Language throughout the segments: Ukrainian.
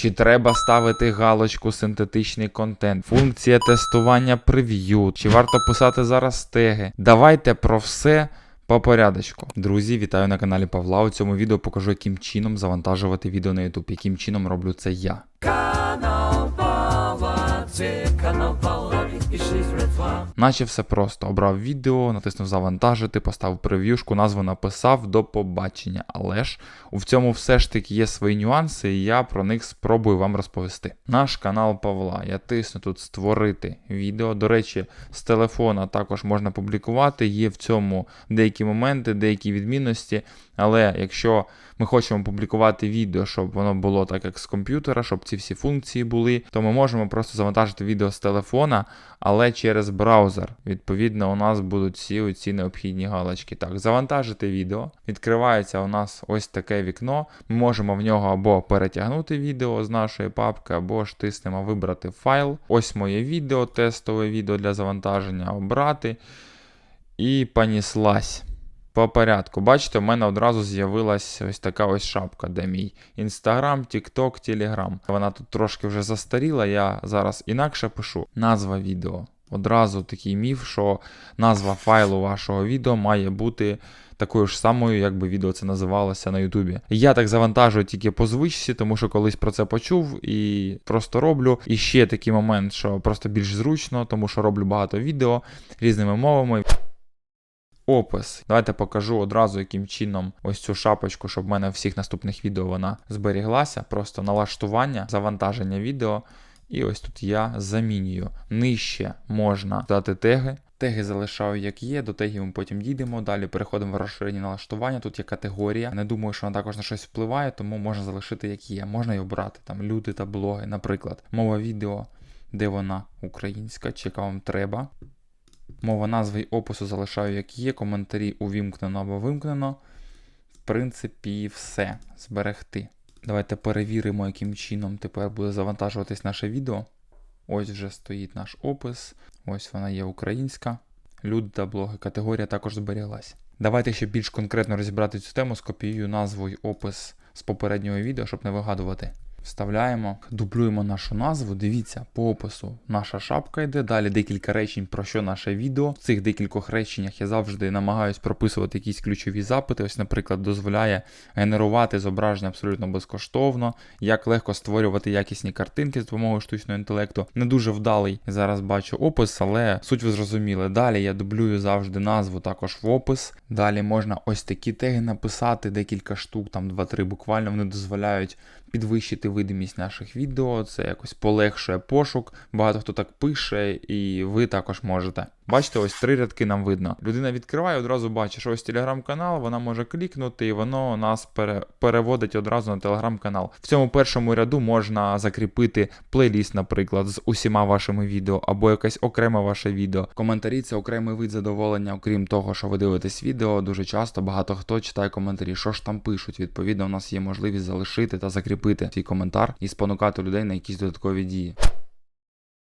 Чи треба ставити галочку синтетичний контент, функція тестування прев'ю, чи варто писати зараз теги. Давайте про все по порядочку. Друзі, вітаю на каналі Павла. У цьому відео покажу, яким чином завантажувати відео на YouTube, яким чином роблю це я. Канал Павла, це канал Павла, Наче все просто. Обрав відео, натиснув завантажити, поставив прев'юшку, назву написав до побачення. Але ж у цьому все ж таки є свої нюанси, і я про них спробую вам розповісти. Наш канал Павла. Я тисну тут створити відео. До речі, з телефона також можна публікувати. Є в цьому деякі моменти, деякі відмінності. Але якщо ми хочемо публікувати відео, щоб воно було так, як з комп'ютера, щоб ці всі функції були, то ми можемо просто завантажити відео з телефона, але через браузер. Відповідно, у нас будуть всі ці необхідні галочки. Так, завантажити відео. Відкривається у нас ось таке вікно. Ми можемо в нього або перетягнути відео з нашої папки, або ж тиснемо вибрати файл. Ось моє відео, тестове відео для завантаження, обрати. І поніслась. По порядку. Бачите, в мене одразу з'явилась ось така ось шапка, де мій Інстаграм, Тікток, Телеграм. Вона тут трошки вже застаріла, я зараз інакше пишу. Назва відео. Одразу такий міф, що назва файлу вашого відео має бути такою ж самою, як би відео це називалося на Ютубі. Я так завантажую тільки по звичці, тому що колись про це почув і просто роблю. І ще такий момент, що просто більш зручно, тому що роблю багато відео різними мовами. Опис. Давайте покажу одразу, яким чином ось цю шапочку, щоб в мене в всіх наступних відео вона зберіглася. Просто налаштування, завантаження відео. І ось тут я замінюю. Нижче можна дати теги. Теги залишаю як є, до тегів ми потім дійдемо. Далі переходимо в розширені налаштування. Тут є категорія. Не думаю, що вона також на щось впливає, тому можна залишити як є. Можна й обрати там люди та блоги, наприклад. Мова відео, де вона українська, чи яка вам треба. Мова назви й опису залишаю як є, коментарі увімкнено або вимкнено. В принципі, все. Зберегти. Давайте перевіримо, яким чином тепер буде завантажуватись наше відео. Ось вже стоїть наш опис. Ось вона є українська. Люди та блоги. Категорія також зберіглась. Давайте ще більш конкретно розібрати цю тему, скопіюю назву й опис з попереднього відео, щоб не вигадувати. Вставляємо, дублюємо нашу назву. Дивіться, по опису наша шапка йде. Далі декілька речень про що наше відео. В цих декількох реченнях я завжди намагаюсь прописувати якісь ключові запити. Ось, наприклад, дозволяє генерувати зображення абсолютно безкоштовно, як легко створювати якісні картинки з допомогою штучного інтелекту. Не дуже вдалий зараз бачу опис, але суть ви зрозуміли. Далі я дублюю завжди назву також в опис. Далі можна ось такі теги написати, декілька штук, там 2-3 буквально вони дозволяють підвищити видимість наших відео, це якось полегшує пошук. Багато хто так пише, і ви також можете. Бачите, ось три рядки нам видно. Людина відкриває, одразу бачить, що ось телеграм-канал, вона може клікнути, і воно нас пере... переводить одразу на телеграм-канал. В цьому першому ряду можна закріпити плейліст, наприклад, з усіма вашими відео, або якесь окреме ваше відео. Коментарі це окремий вид задоволення, окрім того, що ви дивитесь відео. Дуже часто багато хто читає коментарі, що ж там пишуть. Відповідно, у нас є можливість залишити та закріпити свій коментар і спонукати людей на якісь додаткові дії.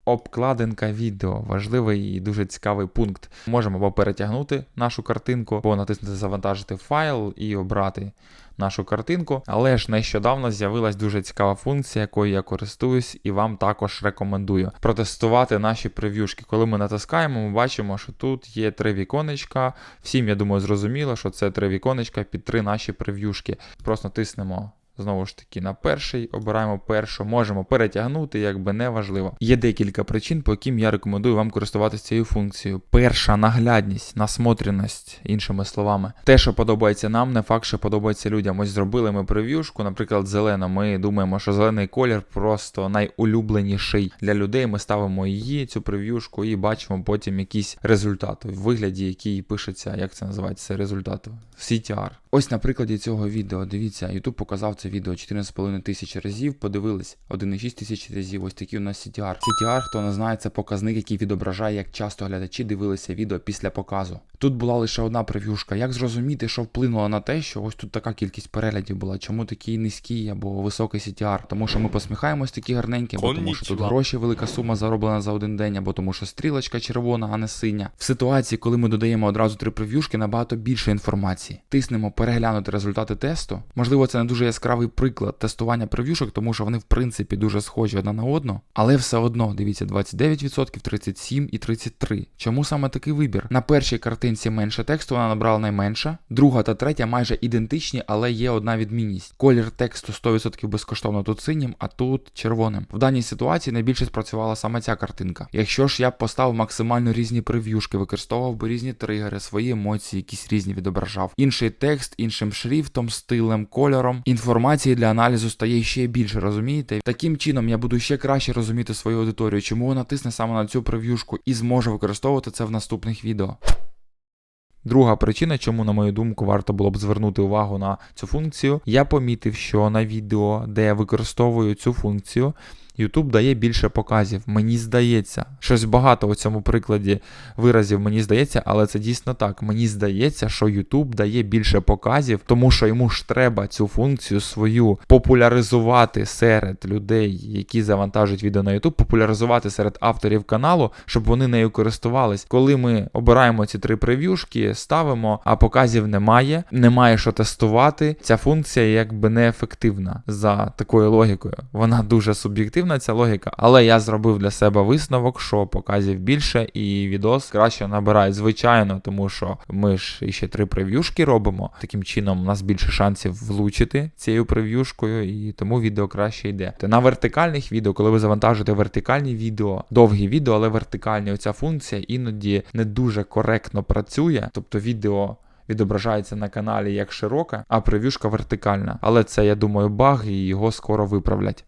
Обкладинка відео важливий і дуже цікавий пункт. Можемо або перетягнути нашу картинку, або натиснути завантажити файл і обрати нашу картинку. Але ж нещодавно з'явилась дуже цікава функція, якою я користуюсь і вам також рекомендую протестувати наші прев'юшки. Коли ми натискаємо, ми бачимо, що тут є три віконечка. Всім, я думаю, зрозуміло, що це три віконечка під три наші прев'юшки. Просто тиснемо Знову ж таки, на перший обираємо першу, можемо перетягнути, якби не важливо. Є декілька причин, по яким я рекомендую вам користуватися цією функцією. Перша наглядність, насмотреність, іншими словами. Те, що подобається нам, не факт, що подобається людям. Ось зробили ми прев'юшку, наприклад, зелена. Ми думаємо, що зелений колір просто найулюбленіший для людей. Ми ставимо її, цю прев'юшку, і бачимо потім якісь результати в вигляді, який пишеться, як це називається, результат CTR. Ось на прикладі цього відео, дивіться, YouTube показав це відео 14,5 тисяч разів, подивились 1,6 тисяч разів. Ось такий у нас CTR. CTR, хто не знає, це показник, який відображає, як часто глядачі дивилися відео після показу. Тут була лише одна прев'юшка. Як зрозуміти, що вплинуло на те, що ось тут така кількість переглядів була? Чому такий низький або високий CTR? Тому що ми посміхаємось такі гарненькі, або тому що тут гроші велика сума зароблена за один день, або тому що стрілочка червона, а не синя. В ситуації, коли ми додаємо одразу три прев'юшки, набагато більше інформації. Тиснемо переглянути результати тесту. Можливо, це не дуже яскраво яскравий приклад тестування прев'юшок, тому що вони в принципі дуже схожі одна на одну, але все одно дивіться 29%, 37 і 33. Чому саме такий вибір? На першій картинці менше тексту, вона набрала найменше. Друга та третя майже ідентичні, але є одна відмінність. Колір тексту 100% безкоштовно тут синім, а тут червоним. В даній ситуації найбільше спрацювала саме ця картинка. Якщо ж я б поставив максимально різні прев'юшки, використовував би різні тригери, свої емоції, якісь різні відображав. Інший текст, іншим шрифтом, стилем, кольором. Інформації для аналізу стає ще більше, розумієте? Таким чином я буду ще краще розуміти свою аудиторію, чому вона тисне саме на цю прев'юшку і зможе використовувати це в наступних відео. Друга причина, чому, на мою думку, варто було б звернути увагу на цю функцію, я помітив, що на відео, де я використовую цю функцію, YouTube дає більше показів. Мені здається, щось багато у цьому прикладі виразів мені здається, але це дійсно так. Мені здається, що YouTube дає більше показів, тому що йому ж треба цю функцію свою популяризувати серед людей, які завантажують відео на YouTube, популяризувати серед авторів каналу, щоб вони нею користувались. Коли ми обираємо ці три прев'юшки, ставимо, а показів немає, немає що тестувати. Ця функція якби неефективна за такою логікою. Вона дуже суб'єктивна, ця логіка, але я зробив для себе висновок, що показів більше і відос краще набирає. Звичайно, тому що ми ж іще три прев'юшки робимо. Таким чином, у нас більше шансів влучити цією прев'юшкою, і тому відео краще йде. Та На вертикальних відео, коли ви завантажуєте вертикальні відео, довгі відео, але вертикальні, оця функція іноді не дуже коректно працює, тобто відео. Відображається на каналі як широка, а прев'юшка вертикальна. Але це, я думаю, баг, і його скоро виправлять.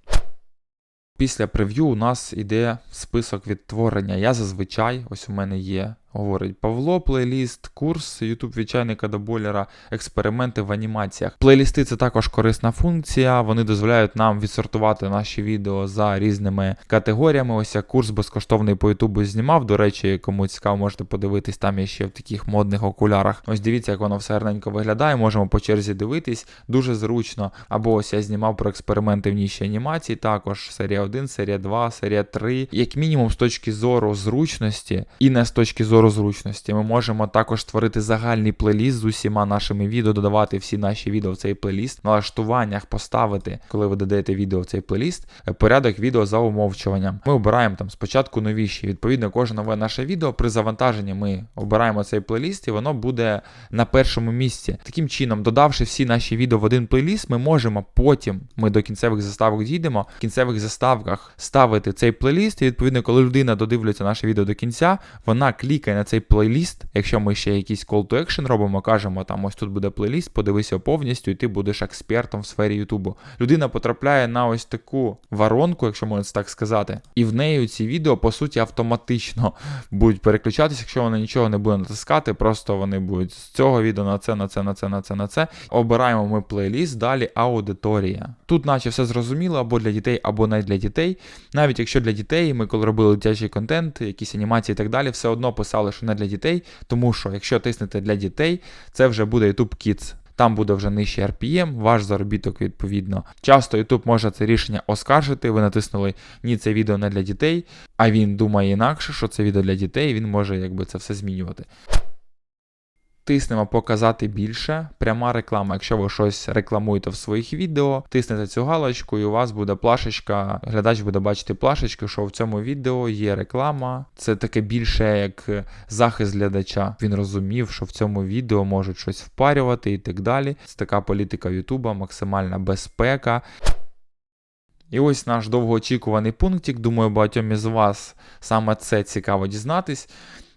Після прев'ю у нас іде список відтворення. Я зазвичай, ось у мене є, говорить Павло, плейліст, курс YouTube від чайника до бойлера, експерименти в анімаціях. Плейлісти це також корисна функція. Вони дозволяють нам відсортувати наші відео за різними категоріями. Ось я курс безкоштовний по Ютубу знімав. До речі, кому цікаво, можете подивитись, там я ще в таких модних окулярах. Ось дивіться, як воно все гарненько виглядає. Можемо по черзі дивитись, дуже зручно. Або ось я знімав про експерименти в ніші анімації, також серія 1, серія 2, серія 3. Як мінімум, з точки зору зручності і не з точки зору зручності, ми можемо також створити загальний плейліст з усіма нашими відео, додавати всі наші відео в цей плейліст, налаштуваннях поставити, коли ви додаєте відео в цей плейліст, е, порядок відео за умовчуванням. Ми обираємо там спочатку новіші. Відповідно, кожне нове наше відео при завантаженні ми обираємо цей плейліст, і воно буде на першому місці. Таким чином, додавши всі наші відео в один плейліст, ми можемо потім, ми до кінцевих заставок дійдемо, в кінцевих заставках ставити цей плейліст. І відповідно, коли людина додивляється наше відео до кінця, вона клікає на цей плейліст. Якщо ми ще якийсь call to action робимо, кажемо, там ось тут буде плейліст, подивися повністю, і ти будеш експертом в сфері Ютубу. Людина потрапляє на ось таку воронку, якщо можна так сказати, і в неї ці відео по суті автоматично будуть переключатися, якщо вона нічого не буде натискати, просто вони будуть з цього відео на це, на це, на це, на це, на це. Обираємо ми плейліст, далі аудиторія. Тут, наче все зрозуміло, або для дітей, або не для дітей. Навіть якщо для дітей, ми коли робили дитячий контент, якісь анімації і так далі, все одно писали, що не для дітей, тому що якщо тиснете для дітей, це вже буде YouTube Kids. Там буде вже нижчий RPM, ваш заробіток відповідно. Часто YouTube може це рішення оскаржити. Ви натиснули ні, це відео не для дітей, а він думає інакше, що це відео для дітей, він може якби це все змінювати. Тиснемо показати більше. Пряма реклама. Якщо ви щось рекламуєте в своїх відео, тиснете цю галочку, і у вас буде плашечка. Глядач буде бачити плашечку, що в цьому відео є реклама. Це таке більше як захист глядача. Він розумів, що в цьому відео можуть щось впарювати і так далі. Це така політика Ютуба, максимальна безпека. І ось наш довгоочікуваний пунктик. Думаю, багатьом із вас саме це цікаво дізнатись.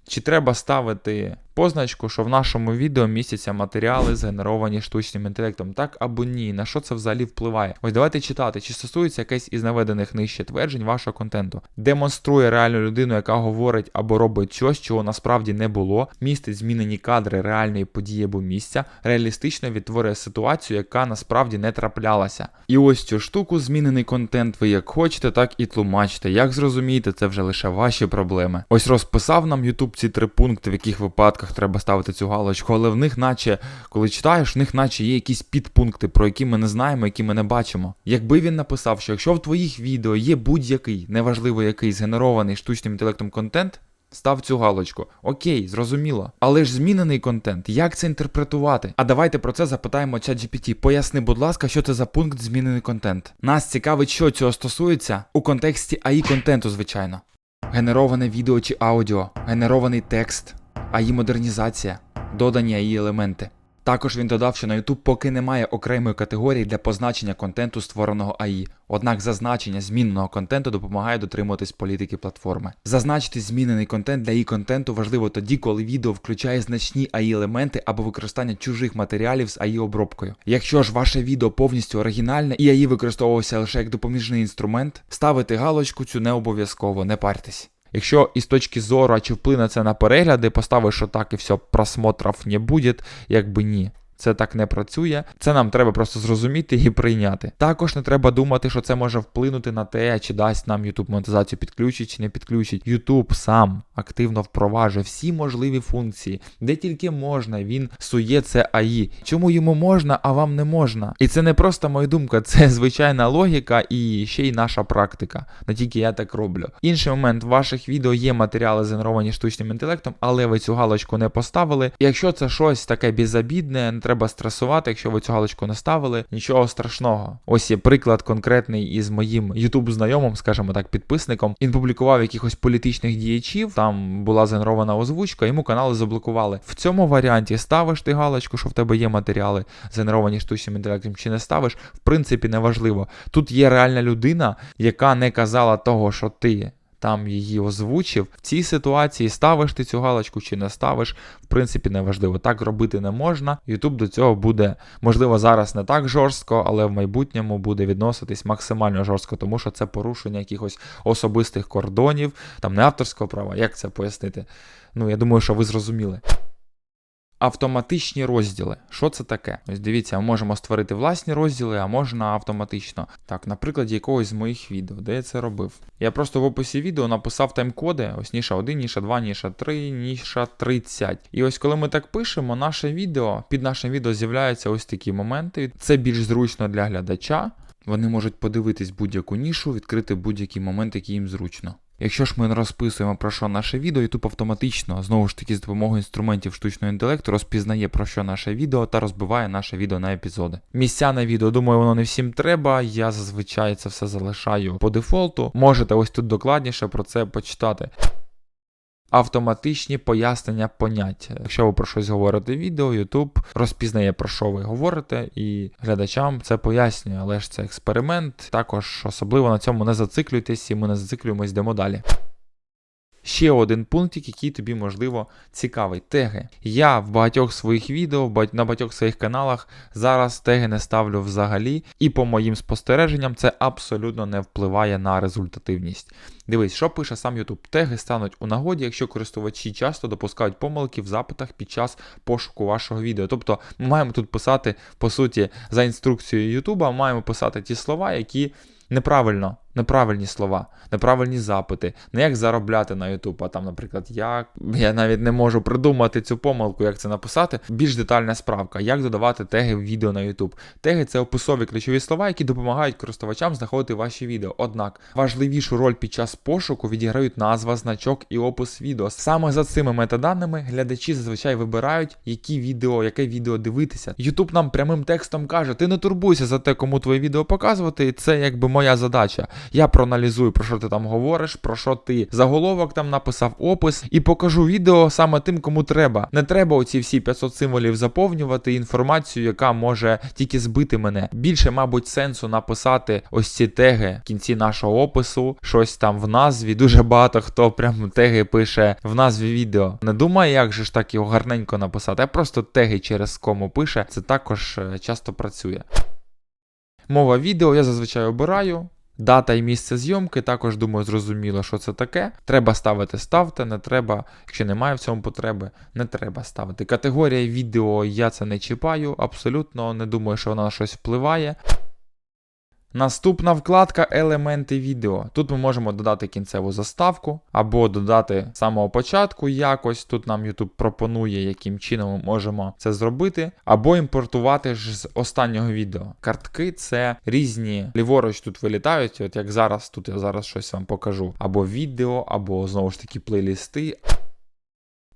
Чи треба ставити позначку, що в нашому відео містяться матеріали, згенеровані штучним інтелектом, так або ні? На що це взагалі впливає? Ось давайте читати, чи стосується якесь із наведених нижче тверджень вашого контенту. Демонструє реальну людину, яка говорить або робить щось, чого насправді не було, містить змінені кадри реальної події або місця, реалістично відтворює ситуацію, яка насправді не траплялася. І ось цю штуку, змінений контент, ви як хочете, так і тлумачите. Як зрозумієте, це вже лише ваші проблеми. Ось розписав нам YouTube ці три пункти, в яких випадках треба ставити цю галочку, але в них, наче, коли читаєш, в них наче є якісь підпункти, про які ми не знаємо, які ми не бачимо. Якби він написав, що якщо в твоїх відео є будь-який, неважливо який, згенерований штучним інтелектом контент. Став цю галочку. Окей, зрозуміло. Але ж змінений контент. Як це інтерпретувати? А давайте про це запитаємо ChatGPT. Поясни, будь ласка, що це за пункт змінений контент. Нас цікавить, що цього стосується у контексті AI контенту, звичайно. Генероване відео чи аудіо, генерований текст, AI модернізація, додані AI елементи. Також він додав, що на YouTube поки немає окремої категорії для позначення контенту, створеного AI. Однак зазначення зміненого контенту допомагає дотримуватись політики платформи. Зазначити змінений контент для її контенту важливо тоді, коли відео включає значні AI елементи або використання чужих матеріалів з AI обробкою. Якщо ж ваше відео повністю оригінальне і AI використовувався лише як допоміжний інструмент, ставити галочку цю не обов'язково, не партесь. Якщо із точки зору, а чи вплине це на перегляди, поставиш, отак і все, просмотрів не буде, якби ні. Це так не працює. Це нам треба просто зрозуміти і прийняти. Також не треба думати, що це може вплинути на те, чи дасть нам YouTube монетизацію підключить чи не підключить. YouTube сам активно впроваджує всі можливі функції, де тільки можна, він сує це АІ. Чому йому можна, а вам не можна? І це не просто моя думка, це звичайна логіка і ще й наша практика. Не тільки я так роблю. Інший момент, в ваших відео є матеріали згенеровані штучним інтелектом, але ви цю галочку не поставили. Якщо це щось таке безобідне, не треба стресувати, якщо ви цю галочку не ставили, нічого страшного. Ось є приклад конкретний із моїм youtube знайомим, скажімо так, підписником. Він публікував якихось політичних діячів, там була згенерована озвучка, йому канали заблокували. В цьому варіанті ставиш ти галочку, що в тебе є матеріали, згенеровані штучним інтелектом, чи не ставиш, в принципі, неважливо. Тут є реальна людина, яка не казала того, що ти. Там її озвучив. В цій ситуації ставиш ти цю галочку чи не ставиш, в принципі, неважливо. Так робити не можна. YouTube до цього буде, можливо, зараз не так жорстко, але в майбутньому буде відноситись максимально жорстко, тому що це порушення якихось особистих кордонів, там не авторського права. Як це пояснити? Ну, я думаю, що ви зрозуміли. Автоматичні розділи. Що це таке? Ось дивіться, ми можемо створити власні розділи, а можна автоматично. Так, на прикладі якогось з моїх відео, де я це робив. Я просто в описі відео написав тайм-коди, ось ніша 1, ніша 2, ніша 3, ніша 30. І ось коли ми так пишемо, наше відео, під нашим відео з'являються ось такі моменти. Це більш зручно для глядача. Вони можуть подивитись будь-яку нішу, відкрити будь-який момент, який їм зручно. Якщо ж ми не розписуємо про що наше відео, YouTube автоматично, знову ж таки, з допомогою інструментів штучного інтелекту розпізнає про що наше відео та розбиває наше відео на епізоди. Місця на відео, думаю, воно не всім треба. Я зазвичай це все залишаю по дефолту. Можете ось тут докладніше про це почитати. Автоматичні пояснення понять. Якщо ви про щось говорите в відео, YouTube розпізнає про що ви говорите, і глядачам це пояснює, але ж це експеримент. Також особливо на цьому не зациклюйтесь, і ми не зациклюємось, йдемо далі. Ще один пунктик, який тобі можливо цікавий. Теги. Я в багатьох своїх відео, на багатьох своїх каналах зараз теги не ставлю взагалі, і по моїм спостереженням це абсолютно не впливає на результативність. Дивись, що пише сам YouTube. Теги стануть у нагоді, якщо користувачі часто допускають помилки в запитах під час пошуку вашого відео. Тобто ми маємо тут писати, по суті, за інструкцією YouTube, маємо писати ті слова, які неправильно, неправильні слова, неправильні запити, не як заробляти на YouTube, а там, наприклад, як. Я навіть не можу придумати цю помилку, як це написати. Більш детальна справка, як додавати теги в відео на YouTube. Теги це описові ключові слова, які допомагають користувачам знаходити ваші відео. Однак важливішу роль під час пошуку відіграють назва, значок і опис відео. Саме за цими метаданими глядачі зазвичай вибирають, які відео, яке відео дивитися. YouTube нам прямим текстом каже: ти не турбуйся за те, кому твоє відео показувати, і це якби моя задача. Я проаналізую, про що ти там говориш, про що ти заголовок там написав, опис, і покажу відео саме тим, кому треба. Не треба оці всі 500 символів заповнювати інформацію, яка може тільки збити мене. Більше, мабуть, сенсу написати ось ці теги в кінці нашого опису, щось там в назві. Дуже багато хто прям теги пише в назві відео. Не думає, як же ж так його гарненько написати, а просто теги через кому пише. Це також е, часто працює. Мова відео я зазвичай обираю. Дата і місце зйомки, також думаю, зрозуміло, що це таке. Треба ставити, ставте, не треба. Якщо немає в цьому потреби, не треба ставити. Категорія відео я це не чіпаю, абсолютно не думаю, що вона на щось впливає. Наступна вкладка елементи відео. Тут ми можемо додати кінцеву заставку або додати з самого початку якось. Тут нам YouTube пропонує, яким чином ми можемо це зробити, або імпортувати ж з останнього відео. Картки це різні ліворуч тут вилітають, от як зараз, тут я зараз щось вам покажу. Або відео, або знову ж таки плейлісти,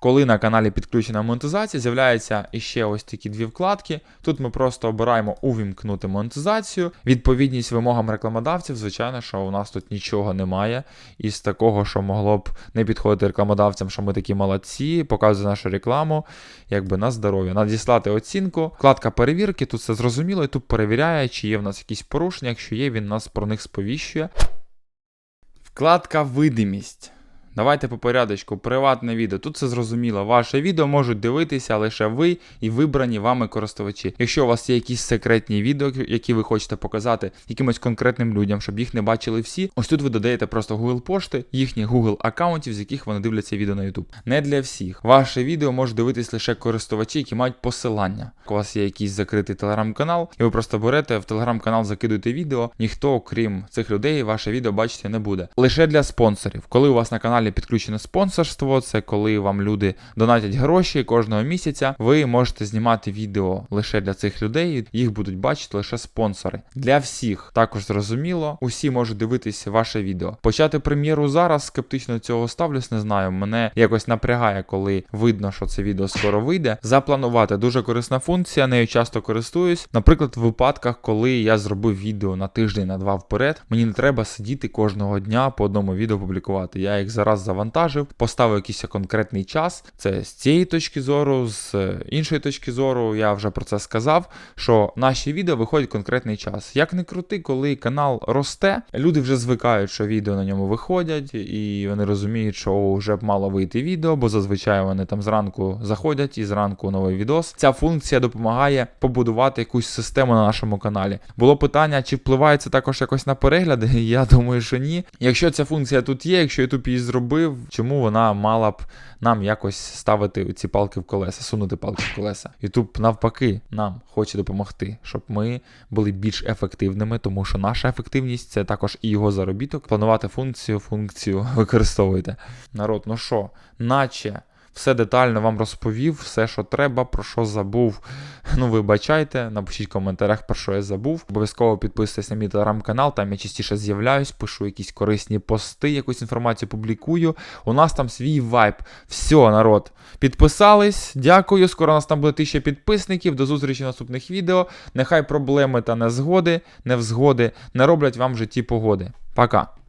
коли на каналі підключена монетизація, з'являються іще ось такі дві вкладки. Тут ми просто обираємо увімкнути монетизацію. Відповідність вимогам рекламодавців, звичайно, що у нас тут нічого немає. Із такого, що могло б не підходити рекламодавцям, що ми такі молодці, показує нашу рекламу, якби на здоров'я. Надіслати оцінку. Вкладка перевірки, тут все зрозуміло, і тут перевіряє, чи є в нас якісь порушення. Якщо є, він нас про них сповіщує. Вкладка видимість. Давайте по порядочку, приватне відео. Тут все зрозуміло. Ваше відео можуть дивитися лише ви і вибрані вами користувачі. Якщо у вас є якісь секретні відео, які ви хочете показати якимось конкретним людям, щоб їх не бачили всі, ось тут ви додаєте просто Google пошти, їхніх Google аккаунтів, з яких вони дивляться відео на YouTube. Не для всіх. Ваше відео можуть дивитись лише користувачі, які мають посилання. У вас є якийсь закритий телеграм-канал, і ви просто берете в телеграм-канал, закидуєте відео. Ніхто, крім цих людей, ваше відео бачити не буде. Лише для спонсорів. Коли у вас на каналі підключене спонсорство, це коли вам люди донатять гроші кожного місяця. Ви можете знімати відео лише для цих людей. Їх будуть бачити лише спонсори. Для всіх також зрозуміло, усі можуть дивитися ваше відео. Почати прем'єру зараз скептично цього ставлюсь, не знаю. Мене якось напрягає, коли видно, що це відео скоро вийде. Запланувати дуже корисна функція, нею часто користуюсь. Наприклад, в випадках, коли я зробив відео на тиждень, на два вперед, мені не треба сидіти кожного дня по одному відео публікувати. Я їх зараз завантажив, поставив якийсь конкретний час. Це з цієї точки зору, з іншої точки зору, я вже про це сказав. Що наші відео виходять конкретний час. Як не крути, коли канал росте, люди вже звикають, що відео на ньому виходять, і вони розуміють, що вже б мало вийти відео, бо зазвичай вони там зранку заходять і зранку новий відос. Ця функція допомагає побудувати якусь систему на нашому каналі. Було питання, чи впливає це також якось на перегляди? Я думаю, що ні. Якщо ця функція тут є, якщо YouTube її зробив, чому вона мала б нам якось ставити ці палки в колеса, сунути палки в колеса? Ютуб навпаки нам хоче допомогти, щоб ми були більш ефективними, тому що наша ефективність це також і його заробіток. Планувати функцію, функцію використовуйте. Народ, ну що, наче. Все детально вам розповів, все, що треба, про що забув. Ну, вибачайте, напишіть в коментарях, про що я забув. Обов'язково підписуйтесь на мій телеграм-канал, там я частіше з'являюсь, пишу якісь корисні пости, якусь інформацію публікую. У нас там свій вайб. Все, народ. Підписались. Дякую. Скоро у нас там буде тисяча підписників. До зустрічі в наступних відео. Нехай проблеми та незгоди, невзгоди не роблять вам в житті погоди. Пока.